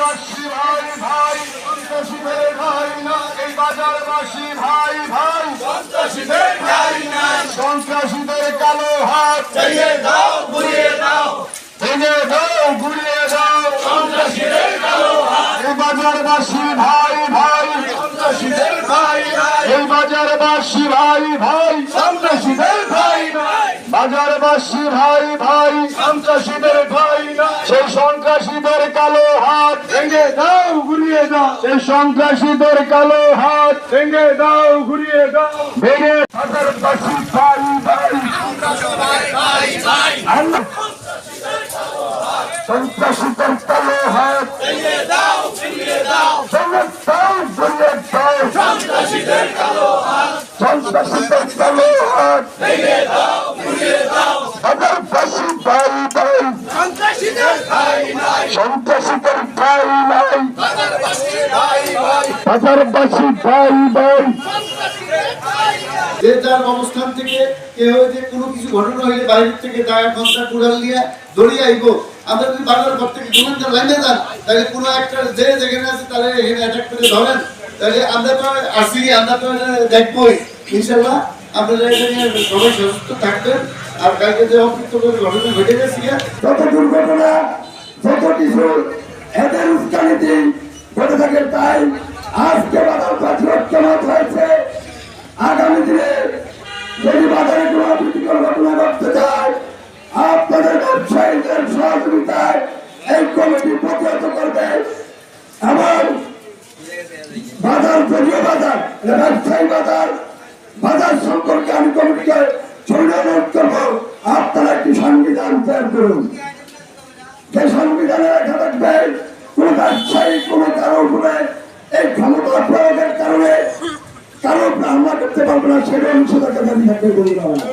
বাজারবাসী ভাই ভাই সন্ত্রাসীদের ভাই না এই বাজারবাসী ভাই ভাই। সন্ত্রাসীদের ঠাই নাই সন্ত্রাসীদের কালো হাত ভেঙে দাও ঘুরিয়ে দাও। ভেঙে দাও ঘুরিয়ে দাও। সন্ত্রাসীদের কালো হাত। এই বাজারবাসী ভাই ভাই। সন্ত্রাসীদের নাই এই বাজারবাসী ভাই ভাই। সন্ত্রাসীদের নাই বাজারবাসী ভাই ভাই। সন্ত্রাসীদের নাই সেই সন্ত্রাসীদের ঘুরিয়ে দাও। সেই সন্ত্রাসীদের কালো হাত ভেঙে দাও ঘুরিয়ে দাও। ভেঙে বাজারবাসী ভাই ভাই ভাই ভাই ভাই আমরা সন্ত্রাসীদের কালো হাত ভেঙে দাও ঘুরিয়ে দাও। দাও ঘুরিয়ে দাও। সন্ত্রাসীদের কালো হাত সন্ত্রাসীদের কালো হাত ভেঙে দাও ঘুরিয়ে দাও। বাজারবাসী ভাই ভাই। সন্ত্রাসীদের ভাই ভাই। বাজারবাসী ভাই ভাই। যে যার অবস্থান থেকে কেউ যে কোনো কিছু ঘটনা হইলে বাইরের থেকে দায়া খন্তা কুড়াল নিয়ে দড়িয়ে আইব। আমরা যদি বাংলার ঘর থেকে গোয়েন্দা লাইনে যান তাহলে কোনো একটা যে যেখানে আছে তাহলে এখানে অ্যাটাক করে ধরেন। তাহলে আমরা তো আসি আমরা তো দেখবোই। ইনশাল্লাহ আপনারা এটা নিয়ে সবাই সচেতন থাকবেন। আর কালকে যে অপ্রীতকর ঘটনা ঘটে গেছে যত দুর্ঘটনা যত কিছু যদি বাজারে কোনো অপ্রীতিকর ঘটনা ঘটতে যায় আপনাদের ব্যবসায়ীদের সহযোগিতায় এই কমিটি প্রতিহত করবে। এবং বাজার, যদিও বাজার ব্যবসায়ী বাজার বাজার সম্পর্কে আমি কমিটিকে অনুরোধ করব। আপনারা একটি সংবিধান তৈরি করুন। যে সংবিধানে লেখা থাকবে কোন ব্যবসায়ী কোন কারও উপরে এই ক্ষমতা প্রয়োগের কারণে কারও উপরে হামলা করতে পারবে না সেটা আমি দেওয়া হয়।